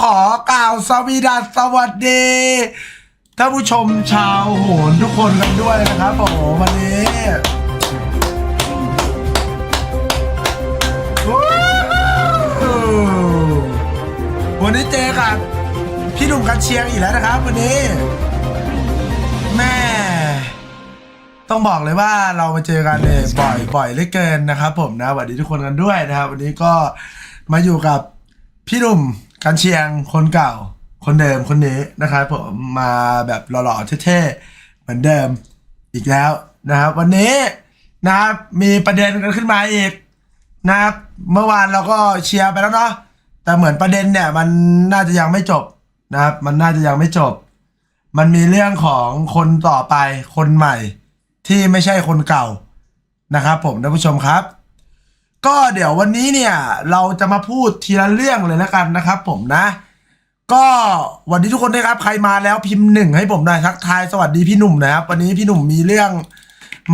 ขอกล่าวสวีดัสสวัสดีท่านผู้ชมชาวโหนทุกคนกันด้วยนะครับผมวันนี้วันนี้เจอกับพี่หนุ่มกันเชียงอีกแล้วนะครับ วันนี้ แม่ ต้องบอกเลยว่าเรามาเจอกันเนี่ยบ่อยบ่อยเหลือเกินนะครับ ผมนะสวัสดีทุกคนกันด้วยนะครับ วันนี้ก็มาอยู่กับพี่หนุ่ม กันเชียงคนเก่า คนเดิมคนนี้นะครับผมมาแบบหล่อๆเท่ๆเหมือนเดิมอีกแล้วนะครับ วันนี้นะครับมีประเด็นกันขึ้นมาอีกนะครับเมื่อวานเราก็เชียร์ไปแล้วเนาะแต่เหมือนประเด็นเนี่ยมันน่าจะยังไม่จบนะครับ มันน่าจะยังไม่จบ มันมีเรื่องของคนต่อไปคนใหม่ ที่ไม่ใช่คนเก่านะครับ ผมท่านผู้ชมครับ ก็เดี๋ยววันนี้เนี่ยเราจะมาพูดทีละเรื่องเลยแล้วกันนะครับ ผมนะ ก็วันนี้ทุกคนนะครับ ใครมาแล้วพิมพ์หนึ่งให้ผมหน่อยทักทายสวัสดีพี่หนุ่มนะครับ วันนี้พี่หนุ่มมีเรื่อง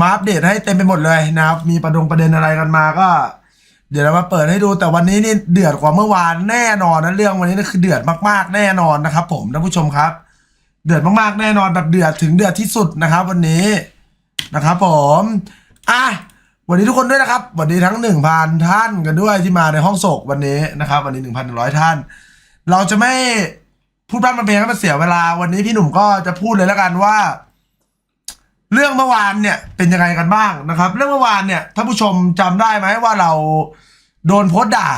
มาอัปเดตให้เต็มไปหมดเลยนะครับ มีประดงประเด็นอะไรกันมาก็ เดี๋ยวเรามาเปิดให้ดูแต่วันนี้นี่เดือดกว่าเมื่อวานแน่นอนนะเรื่องวันนี้นี่คือเดือดมากๆแน่นอนนะครับ ผมท่านผู้ชมครับ เดือดมากๆแน่นอนแบบเดือดถึงเดือดที่สุดนะครับ วันนี้นะครับ ผมอะ วันนี้ทุกคนด้วยนะครับวันนี้ทั้งหนึ่งพันท่านกันด้วยที่มาในห้องโศกวันนี้นะครับ วันนี้หนึ่งพันหนึ่งร้อยท่าน เราจะไม่พูดพร่ำทำเพลงให้มันเสียเวลา วันนี้พี่หนุ่มก็จะพูดเลยแล้วกันว่า เรื่องเมื่อวานเนี่ยเป็นยังไงกันบ้างนะครับ เรื่องเมื่อวานเนี่ยท่านผู้ชมจำได้ไหมว่าเราโดนโพสต์ด่า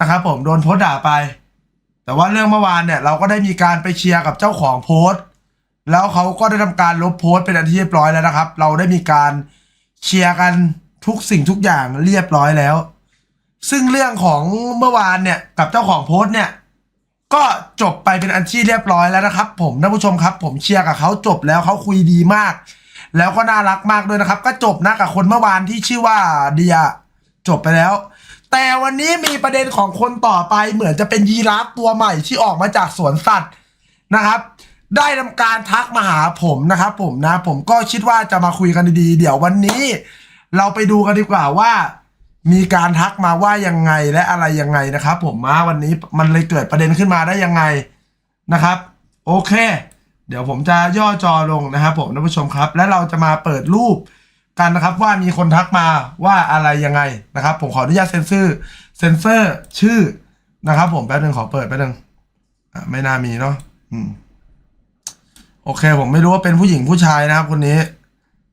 นะครับผมโดนโพสต์ด่าไป แต่ว่าเรื่องเมื่อวานเนี่ยเราก็ได้มีการไปเชียร์กับเจ้าของโพสต์แล้วเขาก็ได้ทำการลบโพสต์เป็นอันที่เรียบร้อยแล้วนะครับ เราได้มีการ เชียร์กันทุกสิ่งทุกอย่างเรียบร้อยแล้ว ซึ่งเรื่องของเมื่อวานเนี่ยกับเจ้าของโพสต์เนี่ย ก็จบไปเป็นอันที่เรียบร้อยแล้วนะครับ ผมท่านผู้ชมครับ ผมเชียร์กับเขาจบแล้วเขาคุยดีมาก แล้วก็น่ารักมากด้วยนะครับ ก็จบนะกับคนเมื่อวานที่ชื่อว่าเดียจบไปแล้ว แต่วันนี้มีประเด็นของคนต่อไปเหมือนจะเป็นยีราฟตัวใหม่ที่ออกมาจากสวนสัตว์นะครับ ได้ทำการทักมาหาผมนะครับผมนะ ผมก็คิดว่าจะมาคุยกันดีๆ เดี๋ยววันนี้ เราไปดูกันดีกว่าว่า มีการทักมาว่ายังไงและอะไรยังไงนะครับ ผมมาวันนี้มันเลยเกิดประเด็นขึ้นมาได้ยังไงนะครับ โอเค เดี๋ยวผมจะย่อจอลงนะครับ ผมท่านผู้ชมครับ และเราจะมาเปิดรูปกันนะครับ ว่ามีคนทักมาว่าอะไรยังไงนะครับ ผมขออนุญาตเซ็นเซอร์เซ็นเซอร์ชื่อนะครับ ผมแป๊บนึงขอเปิดแป๊บนึงอะไม่น่ามีเนาะอืม โอเค ผมไม่รู้ว่าเป็นผู้หญิงผู้ชายนะครับ คนนี้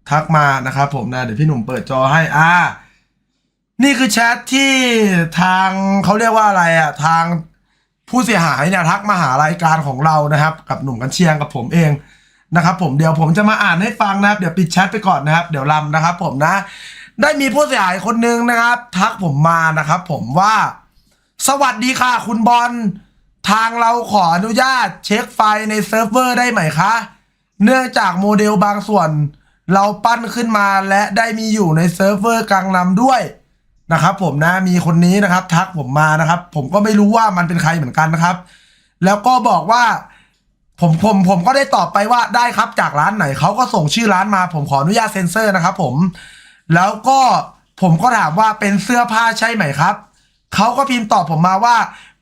ทักมานะครับผมนะเดี๋ยวพี่หนุ่มเปิดจอให้อ่านี่คือแชทที่ทางเขาเรียกว่าอะไรอะ ทางผู้เสียหายเนี่ยทักมาหารายการของเรานะครับ กับหนุ่มกันเชียงกับผมเองนะครับ ผมเดี๋ยวผมจะมาอ่านให้ฟังนะครับเดี๋ยวปิดแชทไปก่อนนะครับ เดี๋ยวลำนะครับ ผมนะ ได้มีผู้เสียหายคนหนึ่งนะครับ ทักผมมานะครับ ผมว่า สวัสดีค่ะ คุณบอล ทางเราขออนุญาตเช็คไฟล์ในเซิร์ฟเวอร์ได้ไหมคะ เนื่องจากโมเดลบางส่วน เราปั้นขึ้นมาและได้มีอยู่ในเซิร์ฟเวอร์กลางนำด้วยนะครับผมนะมีคนนี้นะครับ ทักผมมานะครับ ผมก็ไม่รู้ว่ามันเป็นใครเหมือนกันนะครับ แล้วก็บอกว่า ผมผมผมก็ได้ตอบไปว่าได้ครับจากร้านไหนเขาก็ส่งชื่อร้านมา ผมขออนุญาตเซ็นเซอร์นะครับ ผม แล้วก็ผมก็ถามว่าเป็นเสื้อผ้าใช่ไหมครับเขาก็พิมพ์ตอบผมมาว่า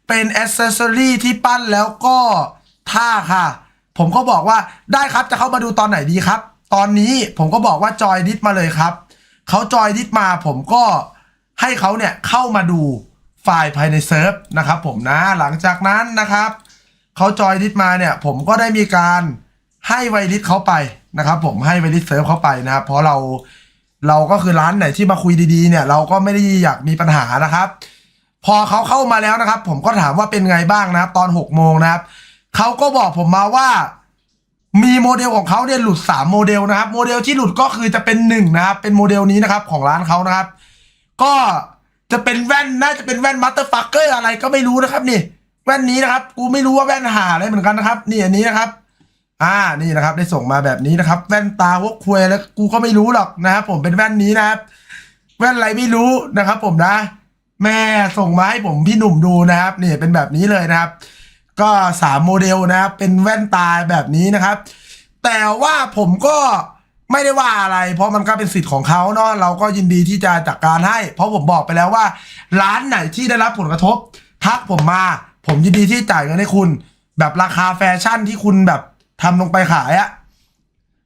เป็นอ c เซสซอรี่ที่ปั้นแล้วก็ท่าค่ะ ผมก็บอกว่าได้ครับจะเข้ามาดูตอนไหนดีครับ ตอนนี้ผมก็บอกว่าจอยดิสมาเลยครับเขาจอยดิสมาผมก็ให้เขาเนี่ยเข้ามาดูไฟล์ภายในเซิร์ฟนะครับผมนะหลังจากนั้นนะครับเขาจอยดิสมาเนี่ยผมก็ได้มีการให้ไวริสเขาไปนะครับ ผมให้ไวริสเซิร์ฟเขาไปนะครับเพราะเราเราก็คือร้านไหนที่มาคุยดีๆเนี่ย เราก็ไม่ได้อยากมีปัญหานะครับ พอเขาเข้ามาแล้วนะครับ ผมก็ถามว่าเป็นไงบ้างนะครับ ตอนหกโมงนะครับเขาก็บอกผมมาว่า มีโมเดลของเขาเนี่ยหลุดสามโมเดลนะครับ โมเดลที่หลุดก็คือจะเป็นหนึ่งนะครับ เป็นโมเดลนี้นะครับ ของร้านเขานะครับ ก็จะเป็นแว่นน่าจะเป็นแว่นมัตเตอร์ฟักเกอร์อะไรก็ไม่รู้นะครับนี่แว่นนี้นะครับ กูไม่รู้ว่าแว่นหาอะไรเหมือนกันนะครับ นี่อันนี้นะครับ อ่านี่นะครับ ได้ส่งมาแบบนี้นะครับ แว่นตาวกควยแล้วกูก็ไม่รู้หรอกนะครับ ผมเป็นแว่นนี้นะครับ แว่นอะไรไม่รู้นะครับ ผมนะ แม่ส่งมาให้ผมพี่หนุ่มดูนะครับเนี่ยเป็นแบบนี้เลยนะครับ ก็สามโมเดลนะครับ เป็นแว่นตาแบบนี้นะครับ แต่ว่าผมก็ไม่ได้ว่าอะไร เพราะมันก็เป็นสิทธิ์ของเขาเนาะเราก็ยินดีที่จะจัดการให้ เพราะผมบอกไปแล้วว่า ร้านไหนที่ได้รับผลกระทบทักผมมา ผมยินดีที่จ่ายเงินให้คุณ แบบราคาแฟชั่นที่คุณแบบทำลงไปขายอะ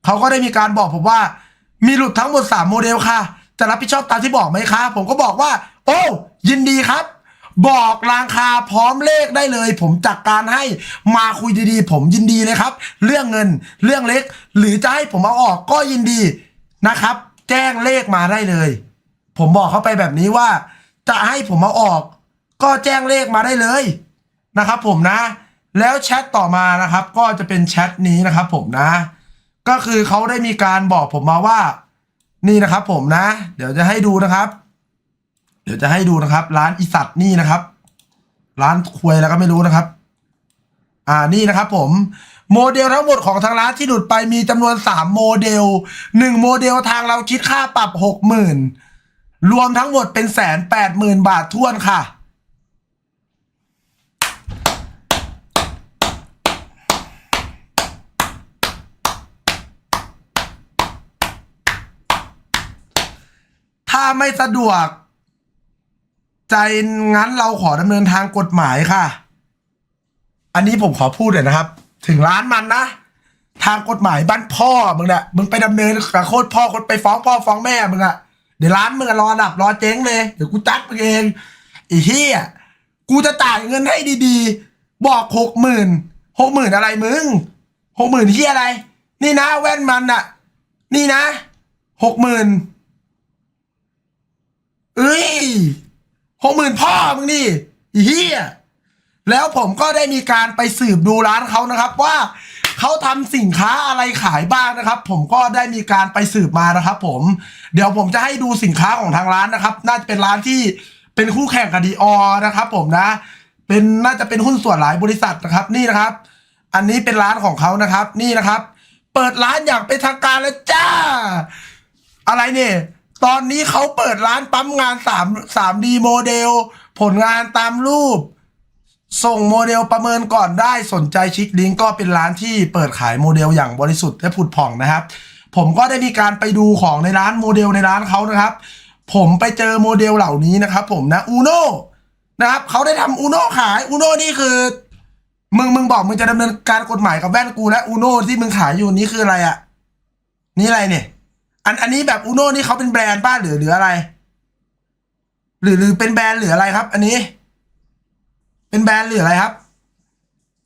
เขาก็ได้มีการบอกผมว่า มีหลุดทั้งหมดสามโมเดลค่ะ จะรับผิดชอบตามที่บอกไหมคะ ผมก็บอกว่า โอ้ ยินดีครับ บอกราคาพร้อมเลขได้เลย ผมจัดการให้มาคุยดีๆ ผมยินดีเลยครับ เรื่องเงินเรื่องเล็ก หรือจะให้ผมเอาออกก็ยินดีนะครับ แจ้งเลขมาได้เลย ผมบอกเขาไปแบบนี้ว่า จะให้ผมเอาออก ก็แจ้งเลขมาได้เลยนะครับ ผมนะ แล้วแชทต่อมานะครับ ก็จะเป็นแชทนี้นะครับ ผมนะ ก็คือเขาได้มีการบอกผมมาว่า นี่นะครับ ผมนะ เดี๋ยวจะให้ดูนะครับ เดี๋ยวจะให้ดูนะครับ ร้านอีสัตว์นี่นะครับ ร้านควยแล้วก็ไม่รู้นะครับ อ่านี่นะครับ ผม โมเดลทั้งหมดของทางร้านที่หลุดไปมีจำนวนสามโมเดลหนึ่งโมเดลทางเราคิดค่าปรับหกหมื่นรวมทั้งหมดเป็นแสนแปดหมื่นบาทท้วนค่ะถ้าไม่สะดวก ใจงั้นเราขอดำเนินทางกฎหมายค่ะ อันนี้ผมขอพูดเลยนะครับ ถึงร้านมันนะ ทางกฎหมายบ้านพ่อมึงเนี่ยมึงไปดำเนินกับโคตรพ่อคนไปฟ้องพ่อฟ้องแม่มึงอะเดี๋ยวร้านมึงอะรอดับรอเจ๊งเลยเดี๋ยวกูจัดมึงเองไอ้เหี้ยกูจะจ่ายเงินให้ดีๆ บอกหกหมื่นหกหมื่นอะไรมึงหกหมื่นเหี้ยอะไร นี่นะแว่นมันอะนี่นะหกหมื่นเอ้ย หกหมื่นพ่อมึงนี่เฮียแล้วผมก็ได้มีการไปสืบดูร้านเขานะครับ ว่าเขาทำสินค้าอะไรขายบ้างนะครับ ผมก็ได้มีการไปสืบมานะครับ ผมเดี๋ยวผมจะให้ดูสินค้าของทางร้านนะครับ น่าจะเป็นร้านที่เป็นคู่แข่งกับดีออนะครับ ผมนะ เป็นน่าจะเป็นหุ้นส่วนหลายบริษัทนะครับ นี่นะครับ อันนี้เป็นร้านของเขานะครับ นี่นะครับ เปิดร้านอย่างเป็นทางการแล้วจ้า อะไรเนี่ย ตอนนี้เขาเปิดร้านปั๊มงานสามสามดีโมเดล ผลงานตามรูป ส่งโมเดลประเมินก่อนได้สนใจชิคลิงก์ก็เป็นร้านที่เปิดขายโมเดลอย่างบริสุทธิ์และผุดผ่องนะครับ ผมก็ได้มีการไปดูของในร้านโมเดลในร้านเขานะครับ ผมไปเจอโมเดลเหล่านี้นะครับ ผมนะอูโน่นะครับเขาได้ทำอูโน่ขายอูโน่นี่คือมึงมึงบอกมึงจะดำเนินการกฎหมายกับแว่นกูและอูโน่ที่มึงขายอยู่นี่คืออะไรอะนี่อะไรเนี่ย อันอันนี้แบบอูโน่นี่เขาเป็นแบรนด์ป้าหรือหรืออะไร หรือหรือเป็นแบรนด์หรืออะไรครับ อันนี้ เป็นแบรนด์หรืออะไรครับ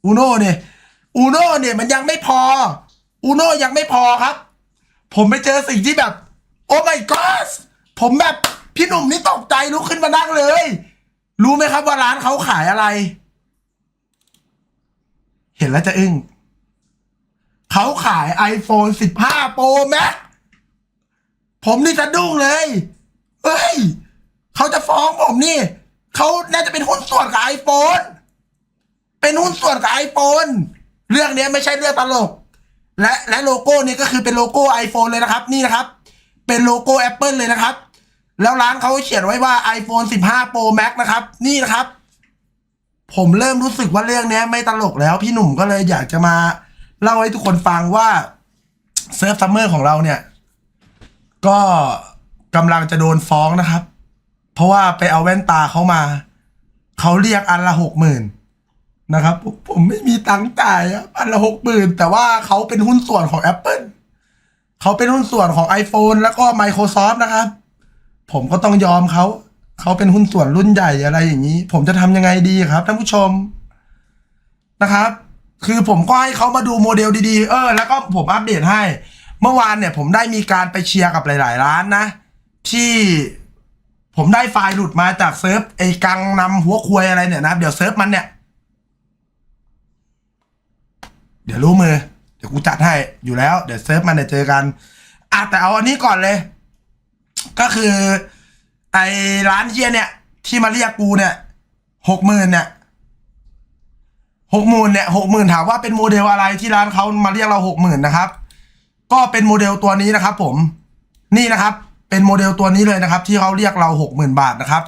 อูโน่เนี่ยอูโน่เนี่ยมันยังไม่พออูโน่ยังไม่พอครับ ผมไปเจอสิ่งที่แบบ โอ้ my god ผมแบบพี่หนุ่มนี่ตกใจลุกขึ้นมานั่งเลย รู้ไหมครับว่าร้านเขาขายอะไร เห็นแล้วจะอึ้งเขาขาย iPhone 15 Pro Max ผมนี่สะดุ้งเลยเฮ้ยเขาจะฟ้องผมนี่เขาน่าจะเป็นหุ้นส่วนกับไอโฟนเป็นหุ้นส่วนกับไอโฟนเรื่องนี้ไม่ใช่เรื่องตลก และและโลโก้นี้ก็คือเป็นโลโก้ iPhone เลยนะครับ นี่นะครับ เป็นโลโก้ Apple เลยนะครับ แล้วร้านเขาเขียนไว้ว่า iPhone 15 Pro Max นะครับ นี่นะครับ ผมเริ่มรู้สึกว่าเรื่องนี้ไม่ตลกแล้ว พี่หนุ่มก็เลยอยากจะมาเล่าให้ทุกคนฟังว่าเซิร์ฟซัมเมอร์ของเราเนี่ย ก็กำลังจะโดนฟ้องนะครับ เพราะว่าไปเอาแว่นตาเขามา เขาเรียกอันละหกหมื่นนะครับ ผมไม่มีตังค์จ่ายอะอันละหกหมื่นแต่ว่าเขาเป็นหุ้นส่วนของ Apple เขาเป็นหุ้นส่วนของ iPhone แล้วก็ Microsoft นะครับ ผมก็ต้องยอมเขา เขาเป็นหุ้นส่วนรุ่นใหญ่อะไรอย่างนี้ ผมจะทำยังไงดีครับท่านผู้ชมนะครับ คือผมก็ให้เขามาดูโมเดลดีๆ เออ แล้วก็ผมอัปเดตให้ เมื่อวานเนี่ยผมได้มีการไปเชียร์กับหลาย ๆ ร้านนะ ที่ผมได้ไฟล์หลุดมาจากเซิร์ฟไอ้กังนำหัวควยอะไรเนี่ยนะเดี๋ยวเซิร์ฟมันเนี่ย เดี๋ยวรู้มือ เดี๋ยวกูจัดให้อยู่แล้ว เดี๋ยวเซิร์ฟมันเดี๋ยวเจอกันอะแต่เอาอันนี้ก่อนเลย ก็คือ ไอ้ร้านเฮียร์เนี่ย ที่มาเรียกกูเนี่ยหกหมื่นเนี่ยหกหมื่นเนี่ยหกหมื่นถามว่าเป็นโมเดลอะไรที่ร้านเขามาเรียกเราหกหมื่นนะครับ ก็เป็นโมเดลตัวนี้นะครับผมนี่นะครับ เป็นโมเดลตัวนี้เลยนะครับ ที่เขาเรียกเราหกหมื่นบาทนะครับ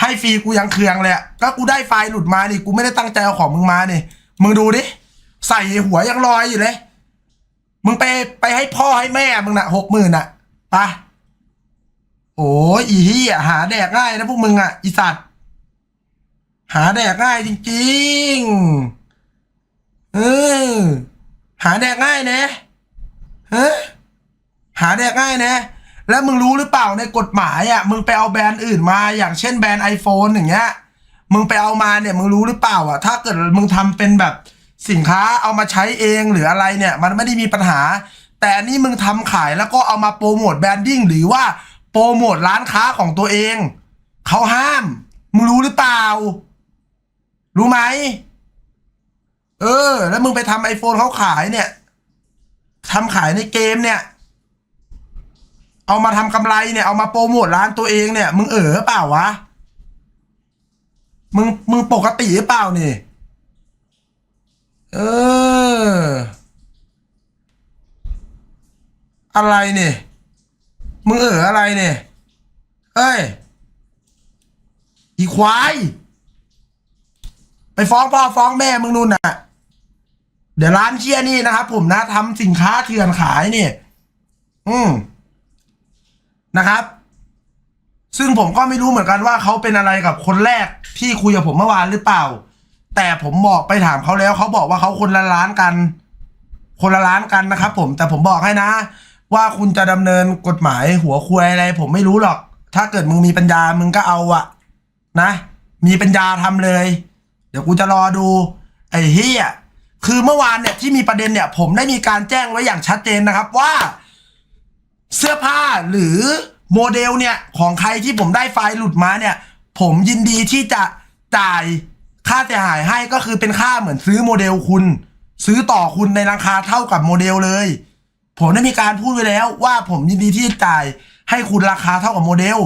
ให้ฟรีกูยังเคืองเลยก็กูได้ไฟล์หลุดมาดิกูไม่ได้ตั้งใจเอาของมึงมานี่มึงดูดิใส่หัวยังลอยอยู่เลย มึงไปไปให้พ่อให้แม่มึงน่ะหกหมื่นอะไปะโอ้ยอีเหี้ยหาแดกง่ายนะพวกมึงอะอีสัตว์หาแดกง่ายจริงๆเออหาแดกง่ายนะ ฮะหาแดกง่ายนะ แล้วมึงรู้หรือเปล่าในกฎหมายอะมึงไปเอาแบรนด์อื่นมาอย่างเช่นแบรนด์ iPhone อย่างเงี้ยมึงไปเอามาเนี่ยมึงรู้หรือเปล่าอะถ้าเกิดมึงทำเป็นแบบสินค้าเอามาใช้เองหรืออะไรเนี่ย มันไม่ได้มีปัญหา แต่นี่มึงทำขายแล้วก็เอามาโปรโมทแบรนดิ้งหรือว่าโปรโมทร้านค้าของตัวเองเขาห้าม มึงรู้หรือเปล่า รู้ไหมเออ แล้วมึงไปทำไอโฟนเขาขายเนี่ย ทำขายในเกมเนี่ย เอามาทำกำไรเนี่ย เอามาโปรโมทร้านตัวเองเนี่ย มึงเออเปล่าวะ มึงมึงปกติหรือเปล่านี่ เออ อะไรเนี่ย มึงเอออะไรเนี่ย เอ้ย อีควาย ไปฟ้องพ่อฟ้องแม่มึงนู่นน่ะ เดี๋ยวร้านเชียนี่นะครับผมนะทำสินค้าเถื่อนขายนี่ อืมนะครับ ซึ่งผมก็ไม่รู้เหมือนกันว่าเขาเป็นอะไรกับคนแรกที่คุยกับผมเมื่อวานหรือเปล่า แต่ผมบอกไปถามเขาแล้วเขาบอกว่าเขาคนละล้านกัน คนละล้านกันนะครับผมแต่ผมบอกให้นะ ว่าคุณจะดำเนินกฎหมายหัวควยอะไร ผมไม่รู้หรอก ถ้าเกิดมึงมีปัญญามึงก็เอาอะนะ มีปัญญาทำเลย เดี๋ยวกูจะรอดู ไอ้เฮีย คือเมื่อวานเนี่ยที่มีประเด็นเนี่ย ผมได้มีการแจ้งไว้อย่างชัดเจนนะครับว่า เสื้อผ้าหรือโมเดลเนี่ย ของใครที่ผมได้ไฟล์หลุดมาเนี่ย ผมยินดีที่จะจ่ายค่าเสียหายให้ก็คือเป็นค่าเหมือนซื้อโมเดลคุณ ซื้อต่อคุณในราคาเท่ากับโมเดลเลย ผมได้มีการพูดไว้แล้วว่าผมยินดีที่จะจ่ายให้คุณราคาเท่ากับโมเดล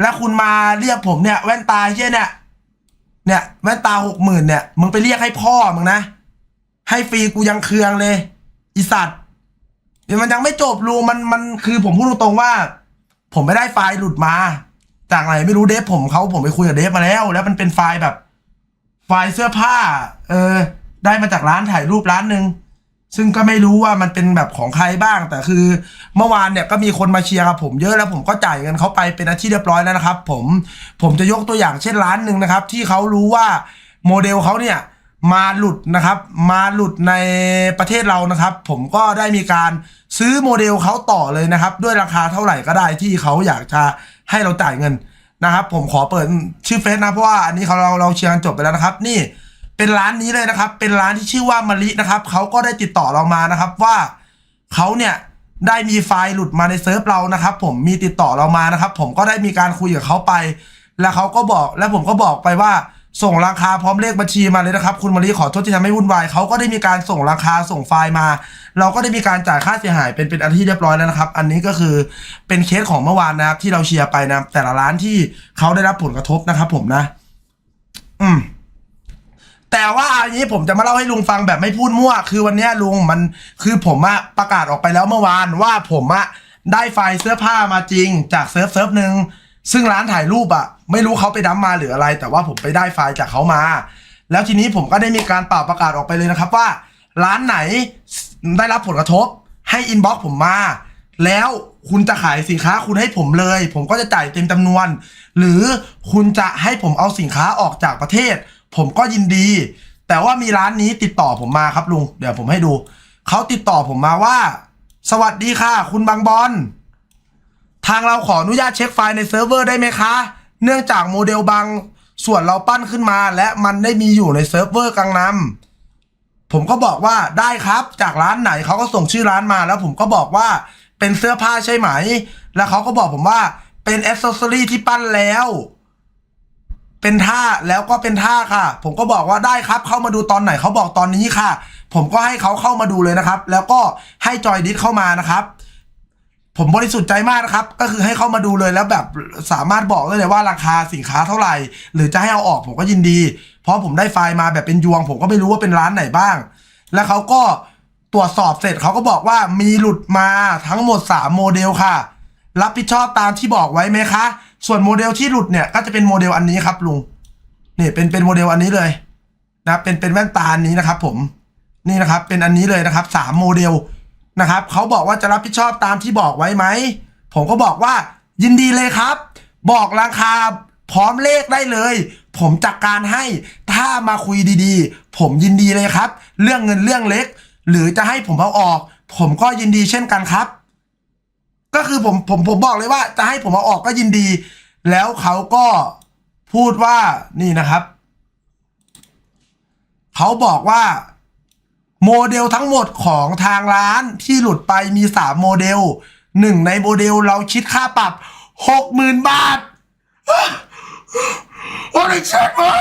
และคุณมาเรียกผมเนี่ย แว่นตาเชี่เนี่ย เนี่ยแว่นตาหกหมื่นเนี่ยมึงไปเรียกให้พ่อมึงนะ ให้ฟรีกูยังเคืองเลยอีสัตว์เดี๋ยวมันยังไม่จบลุงมันมันคือผมพูดตรงๆว่า ผมไม่ได้ไฟล์หลุดมา จากไหนไม่รู้เดฟผมเขาผมไปคุยกับเดฟมาแล้ว แล้วมันเป็นไฟล์แบบ ไฟล์เสื้อผ้า เออ ได้มาจากร้านถ่ายรูปร้านหนึ่งซึ่งก็ไม่รู้ว่ามันเป็นแบบของใครบ้าง แต่คือ เมื่อวานเนี่ยก็มีคนมาเชียร์กับผมเยอะแล้วผมก็จ่ายเงินเขาไปเป็นอาชีพเรียบร้อยแล้วนะครับ ผมผมจะยกตัวอย่างเช่นร้านหนึ่งนะครับ ที่เขารู้ว่าโมเดลเขาเนี่ย มาหลุดนะครับ มาหลุดในประเทศเรานะครับ ผมก็ได้มีการซื้อโมเดลเขาต่อเลยนะครับ ด้วยราคาเท่าไหร่ก็ได้ที่เขาอยากจะให้เราจ่ายเงินนะครับ ผมขอเปิดชื่อเฟซนะเพราะว่าอันนี้เขาเราเราเชียร์กันจบไปแล้วนะครับ นี่เป็นร้านนี้เลยนะครับ เป็นร้านที่ชื่อว่ามะลินะครับเขาก็ได้ติดต่อเรามานะครับว่าเขาเนี่ยได้มีไฟล์หลุดมาในเซิร์ฟเรานะครับ ผมมีติดต่อเรามานะครับ ผมก็ได้มีการคุยกับเขาไป แล้วเขาก็บอกแล้วผมก็บอกไปว่า ส่งราคาพร้อมเลขบัญชีมาเลยนะครับ คุณมารีขอโทษที่ทำให้วุ่นวายเขาก็ได้มีการส่งราคาส่งไฟล์มา เราก็ได้มีการจ่ายค่าเสียหายเป็นเป็นอันที่เรียบร้อยแล้วนะครับ อันนี้ก็คือเป็นเคสของเมื่อวานนะครับ ที่เราเชียร์ไปนะแต่ละร้านที่เขาได้รับผลกระทบนะครับ ผมนะ อืมแต่ว่าอันนี้ผมจะมาเล่าให้ลุงฟังแบบไม่พูดมั่ว คือวันนี้ลุงมันคือผมอะประกาศออกไปแล้วเมื่อวานว่าผมอะได้ไฟล์เสื้อผ้ามาจริง จากเซิร์ฟเซิร์ฟหนึ่ง ซึ่งร้านถ่ายรูปอะไม่รู้เขาไปดั้มมาหรืออะไร แต่ว่าผมไปได้ไฟล์จากเขามา แล้วทีนี้ผมก็ได้มีการเป่าประกาศออกไปเลยนะครับว่า ร้านไหนได้รับผลกระทบ ให้อินบ็อกผมมา แล้วคุณจะขายสินค้าคุณให้ผมเลย ผมก็จะจ่ายเต็มจำนวน หรือคุณจะให้ผมเอาสินค้าออกจากประเทศ ผมก็ยินดี แต่ว่ามีร้านนี้ติดต่อผมมาครับลุงเดี๋ยวผมให้ดูเขาติดต่อผมมาว่า สวัสดีค่ะ คุณบางบอล ทางเราขออนุญาตเช็คไฟล์ในเซิร์ฟเวอร์ได้ไหมคะ เนื่องจากโมเดลบางส่วนเราปั้นขึ้นมา และมันได้มีอยู่ในเซิร์ฟเวอร์กังนำผมก็บอกว่าได้ครับจากร้านไหนเขาก็ส่งชื่อร้านมาแล้วผมก็บอกว่าเป็นเสื้อผ้าใช่ไหม แล้วเขาก็บอกผมว่าเป็นแอ c เซสซอรี่ที่ปั้นแล้ว เป็นท่าแล้วก็เป็นท่าค่ะ ผมก็บอกว่าได้ครับ เข้ามาดูตอนไหนเขาบอกตอนนี้ค่ะ ผมก็ให้เขาเข้ามาดูเลยนะครับ แล้วก็ให้จอยดิสเข้ามานะครับ ผมบริสุทธิ์ใจมากนะครับ ก็คือให้เข้ามาดูเลยแล้วแบบสามารถบอกได้เลยว่าราคาสินค้าเท่าไหร่ หรือจะให้เอาออกผมก็ยินดี เพราะผมได้ไฟล์มาแบบเป็นยวง ผมก็ไม่รู้ว่าเป็นร้านไหนบ้าง แล้วเขาก็ตรวจสอบเสร็จเขาก็บอกว่ามีหลุดมาทั้งหมด 3 โมเดลค่ะ รับผิดชอบตามที่บอกไว้ไหมคะ ส่วนโมเดลที่หลุดเนี่ยก็จะเป็นโมเดลอันนี้ครับลุงนี่เป็นเป็นโมเดลอันนี้เลยนะเป็นเป็นแว่นตาอันนี้นะครับ ผมนี่นะครับเป็นอันนี้เลยนะครับสามโมเดล นะครับเขาบอกว่าจะรับผิดชอบตามที่บอกไว้ไหม ผมก็บอกว่ายินดีเลยครับ บอกราคาพร้อมเลขได้เลย ผมจัดการให้ถ้ามาคุยดีๆ ผมยินดีเลยครับ เรื่องเงินเรื่องเล็ก หรือจะให้ผมเอาออก ผมก็ยินดีเช่นกันครับ ก็คือผมผมผมบอกเลยว่า จะให้ผมเอาออกก็ยินดี แล้วเขาก็พูดว่านี่นะครับ เขาบอกว่า โมเดลทั้งหมดของทางร้านที่หลุดไปมีสามโมเดลหนึ่งในโมเดลเราคิดค่าปรับหกหมื่นบาทโอ้ยเช็ดมา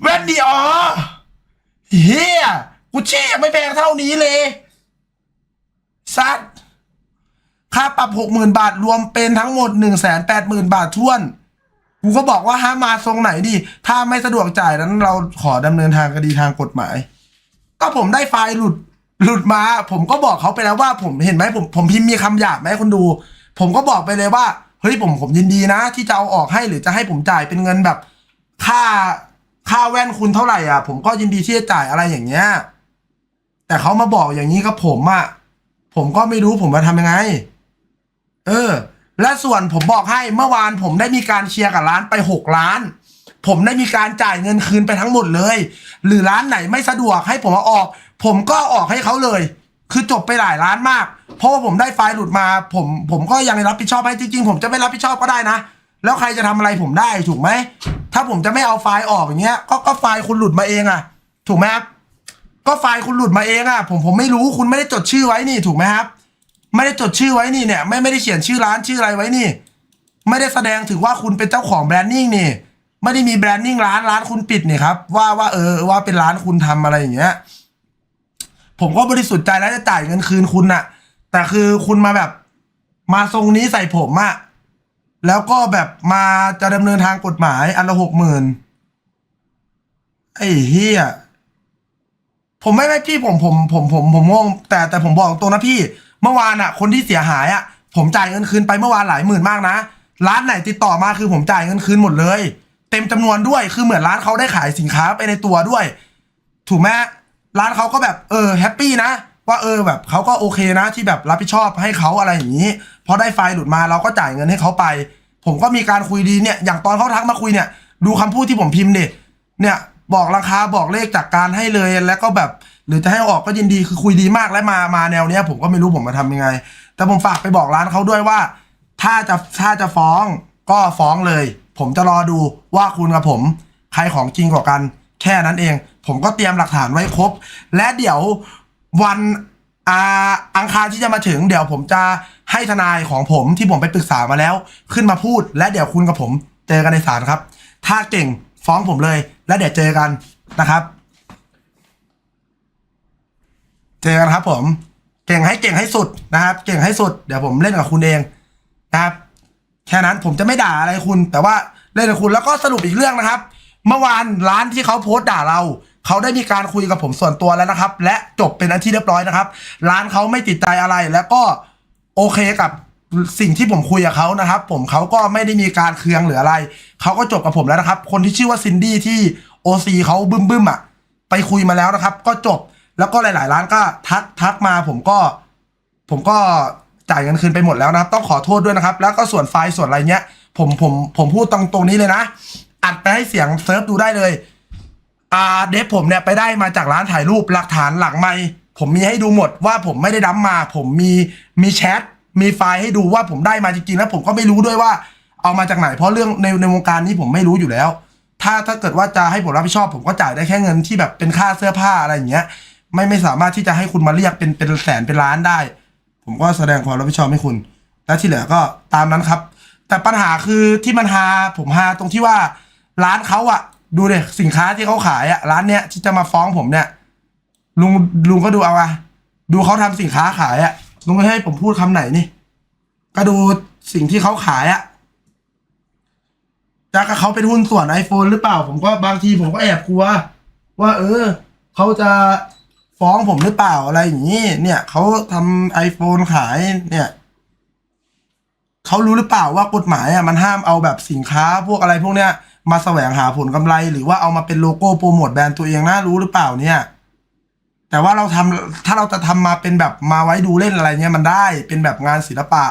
แว่นดีอ๋อเฮียกูเชี่ยไม่แพงเท่านี้เลยซัดค่าปรับหกหมื่นบาทรวมเป็นทั้งหมดหนึ่งแสนแปดหมื่นบาทท้วน กูก็บอกว่าห้ามมาทรงไหนดีถ้าไม่สะดวกจ่ายนั้นเราขอดำเนินทางคดีทางกฎหมาย ก็ผมได้ไฟล์หลุดหลุดมา ผมก็บอกเขาไปแล้วว่าผมเห็นไหมผมผมพิมพ์มีคำหยาบไหมคุณดู ผมก็บอกไปเลยว่าเฮ้ยผมผมยินดีนะ ที่จะเอาออกให้หรือจะให้ผมจ่ายเป็นเงินแบบ ค่าค่าแว่นคุณเท่าไหร่อะ ผมก็ยินดีที่จะจ่ายอะไรอย่างเงี้ยแต่เขามาบอกอย่างนี้กับผมอะผมก็ไม่รู้ผมมาทำยังไง เออ และส่วนผมบอกให้เมื่อวานผมได้มีการเคลียร์กับร้านไปหกล้าน ผมได้มีการจ่ายเงินคืนไปทั้งหมดเลย หรือร้านไหนไม่สะดวกให้ผมเอาออก ผมก็ออกให้เขาเลย คือจบไปหลายร้านมาก เพราะว่าผมได้ไฟล์หลุดมา ผมผมก็ยังรับผิดชอบให้จริงๆ ผมจะไม่รับผิดชอบก็ได้นะ แล้วใครจะทำอะไรผมได้ถูกไหม ถ้าผมจะไม่เอาไฟล์ออกอย่างเงี้ย ก็ก็ไฟล์คุณหลุดมาเองอะถูกไหมครับก็ไฟล์คุณหลุดมาเองอะผมผมไม่รู้คุณไม่ได้จดชื่อไว้นี่ถูกไหมครับ ไม่ได้จดชื่อไว้นี่เนี่ย ไม่ไม่ได้เขียนชื่อร้านชื่ออะไรไว้นี่ ไม่ได้แสดงถึงว่าคุณเป็นเจ้าของแบรนดิ้งนี่ไม่ได้มีแบรนดิ้งร้านร้านคุณปิดเนี่ยครับว่าว่าเออว่าเป็นร้านคุณทำอะไรอย่างเงี้ยผมก็บริสุทธิ์ใจแล้วจะจ่ายเงินคืนคุณน่ะ แต่คือคุณมาแบบ มาทรงนี้ใส่ผมอะแล้วก็แบบมาจะดำเนินทางกฎหมายอันละหกหมื่นไอ้เฮียผมไม่ไม่พี่ผมผมผมผมผมงงแต่แต่ผมบอกตรงนะพี่ เมื่อวานอะ คนที่เสียหายอะ ผมจ่ายเงินคืนไปเมื่อวานหลายหมื่นมากนะร้านไหนติดต่อมาคือผมจ่ายเงินคืนหมดเลย เต็มจำนวนด้วยคือเหมือนร้านเขาได้ขายสินค้าไปในตัวด้วย ถูกไหมร้านเขาก็แบบเออแฮปปี้นะว่าเออแบบเขาก็โอเคนะที่แบบรับผิดชอบให้เขาอะไรอย่างนี้พอได้ไฟล์หลุดมาเราก็จ่ายเงินให้เขาไป ผมก็มีการคุยดีเนี่ยอย่างตอนเขาทักมาคุยเนี่ย ดูคำพูดที่ผมพิมพ์ดิเนี่ยบอกราคาบอกเลขจากการให้เลยแล้วก็แบบ หรือจะให้ออกก็ยินดีคือคุยดีมากและมามาแนวเนี้ย ผมก็ไม่รู้ผมมาทำยังไง แต่ผมฝากไปบอกร้านเขาด้วยว่า ถ้าจะถ้าจะฟ้องก็ฟ้องเลย ผมจะรอดูว่าคุณกับผม ใครของจริงกว่ากัน แค่นั้นเอง ผมก็เตรียมหลักฐานไว้ครบ และเดี๋ยววันอาอังคารที่จะมาถึง เดี๋ยวผมจะให้ทนายของผมที่ผมไปปรึกษามาแล้ว ขึ้นมาพูด และเดี๋ยวคุณกับผมเจอกันในศาลครับ ถ้าเก่งฟ้องผมเลย แล้วเดี๋ยวเจอกันนะครับ เจอกันครับผม เก่งให้เก่งให้สุดนะครับ เก่งให้สุดเดี๋ยวผมเล่นกับคุณเองนะครับ แค่นั้นผมจะไม่ด่าอะไรคุณ แต่ว่าเล่นกับคุณแล้วก็สรุปอีกเรื่องนะครับ เมื่อวานร้านที่เขาโพสต์ด่าเราเขาได้มีการคุยกับผมส่วนตัวแล้วนะครับ และจบเป็นอันที่เรียบร้อยนะครับ ร้านเขาไม่ติดใจอะไรแล้วก็โอเคกับสิ่งที่ผมคุยกับเขานะครับ ผมเขาก็ไม่ได้มีการเคืองหรืออะไรเขาก็จบกับผมแล้วนะครับ คนที่ชื่อว่าซินดี้ที่โอซีเขาบึ้มบึ้มๆอะ ไปคุยมาแล้วนะครับ ก็จบ แล้วก็หลาย ๆ ร้านก็ทักทักมาผมก็ ผมก็จ่ายเงินคืนไปหมดแล้วนะครับ ต้องขอโทษด้วยนะครับ แล้วก็ส่วนไฟล์ส่วนอะไรเงี้ย ผมผมผมพูดตรงตรงนี้เลยนะ อัดไปให้เสียงเซิร์ฟดูได้เลย อ่าเดฟผมเนี่ยไปได้มาจากร้านถ่ายรูปหลักฐานหลังไม่ผมมีให้ดูหมดว่าผมไม่ได้ดั้มมา ผมมีมีแชทมีไฟล์ให้ดูว่าผมได้มาจริง ๆ แล้วผมก็ไม่รู้ด้วยว่า เอามาจากไหน เพราะเรื่องในในวงการนี้ผมไม่รู้อยู่แล้ว ถ้าถ้าเกิดว่าจะให้ผมรับผิดชอบ ผมก็จ่ายได้แค่เงินที่แบบเป็นค่าเสื้อผ้าอะไรอย่างเงี้ย ไม่ไม่สามารถที่จะให้คุณมาเรียกเป็นเป็นแสนเป็นล้านได้ ผมก็แสดงความรับผิดชอบให้คุณ แล้วที่เหลือก็ตามนั้นครับ แต่ปัญหาคือที่มันฮาผมฮาตรงที่ว่าร้านเขาอะดูเด็สินค้าที่เขาขายอะร้านเนี้ยที่จะมาฟ้องผมเนี่ย ลุงลุงก็ดูเอาอะดูเขาทำสินค้าขายอะลุงไม่ให้ผมพูดคำไหนนี่ ก็ดูสิ่งที่เขาขายอะจะกับเขาเป็นหุ้นส่วน iPhone หรือเปล่า ผมก็บางทีผมก็แอบกลัว ว่า เออเขาจะ ฟ้องผมหรือเปล่าอะไรอย่างนี้ เนี่ยเขาทำ iPhone ขายเนี่ยเขารู้หรือเปล่าว่ากฎหมายอะมันห้ามเอาแบบสินค้าพวกอะไรพวกเนี้ยมาแสวงหาผลกำไร หรือว่าเอามาเป็นโลโก้โปรโมทแบรนด์ตัวเองนะรู้หรือเปล่าเนี่ย แต่ว่าเราทำถ้าเราจะทำมาเป็นแบบมาไว้ดูเล่นอะไรเงี้ยมันได้เป็นแบบงานศิลปะ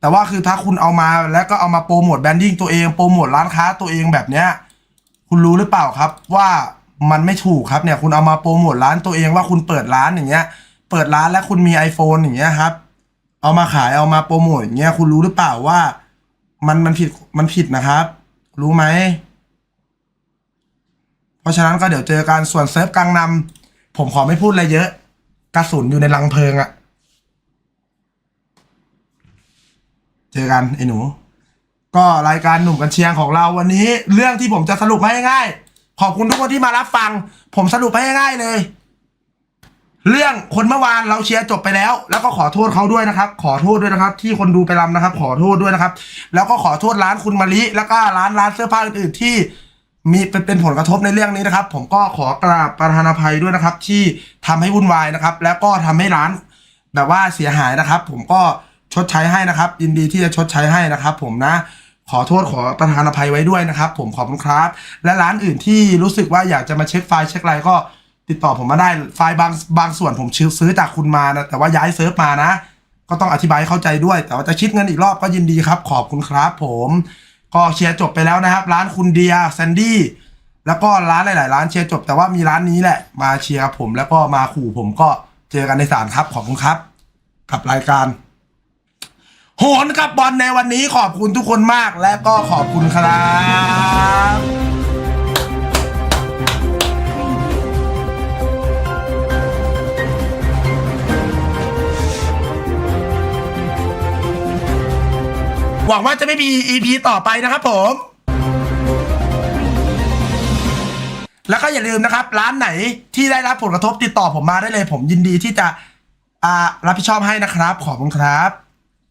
แต่ว่าคือถ้าคุณเอามาแล้วก็เอามาโปรโมทแบรนดิ้งตัวเองโปรโมทร้านค้าตัวเองแบบเนี้ยคุณรู้หรือเปล่าครับว่า มันไม่ถูกครับเนี่ยคุณเอามาโปรโมทร้านตัวเองว่าคุณเปิดร้านอย่างเงี้ย เปิดร้านแล้วคุณมี iPhone อย่างเงี้ยครับ เอามาขายเอามาโปรโมทอย่างเงี้ยคุณรู้หรือเปล่าว่า มันมันผิดมันผิดนะครับ รู้ไหมเพราะฉะนั้นก็เดี๋ยวเจอกันส่วนเซิร์ฟกลางนำผมขอไม่พูดอะไรเยอะ กระสุนอยู่ในลังเพลิงอะเจอกันไอ้หนู ก็รายการหนุ่มกันเชียงของเราวันนี้ เรื่องที่ผมจะสรุปให้ง่าย ขอบคุณทุกคนที่มารับฟัง ผมสรุปให้ง่ายเลย เรื่องคนเมื่อวานเราเชียร์จบไปแล้ว แล้วก็ขอโทษเขาด้วยนะครับ ขอโทษด้วยนะครับ ที่คนดูไปรำนะครับ ขอโทษด้วยนะครับ แล้วก็ขอโทษร้านคุณมาลิแล้วก็ร้านร้านเสื้อผ้าอื่นๆที่มีเป็นเป็นผลกระทบในเรื่องนี้นะครับ ผมก็ขอกราบประธานอภัยด้วยนะครับ ที่ทำให้วุ่นวายนะครับ แล้วก็ทำให้ร้านแบบว่าเสียหายนะครับ ผมก็ชดใช้ให้นะครับยินดีที่จะชดใช้ให้นะครับ ผมนะ ขอโทษขอประทานอภัยไว้ด้วยนะครับ ผมขอบคุณครับ และร้านอื่นที่รู้สึกว่าอยากจะมาเช็คไฟล์เช็คอะไรก็ติดต่อผมมาได้ไฟล์บางบางส่วนผมซื้อจากคุณมานะแต่ว่าย้ายเซิร์ฟมานะ ก็ต้องอธิบายเข้าใจด้วย แต่ว่าจะคิดเงินอีกรอบก็ยินดีครับ ขอบคุณครับ ผมก็เชียร์จบไปแล้วนะครับ ร้านคุณเดียแซนดี้แล้วก็ร้านหลาย ๆ ร้านเชียร์จบ แต่ว่ามีร้านนี้แหละ มาเชียร์ผมแล้วก็มาขู่ผมก็เจอกันในศาลครับขอบคุณครับ กับรายการ โหนกับบอลในวันนี้ขอบคุณทุกคนมากและก็ขอบคุณครับหวังว่าจะไม่มี EP ต่อไปนะครับผม แล้วก็อย่าลืมนะครับ ร้านไหนที่ได้รับผลกระทบติดต่อผมมาได้เลย ผมยินดีที่จะรับผิดชอบให้นะครับ ขอบคุณครับ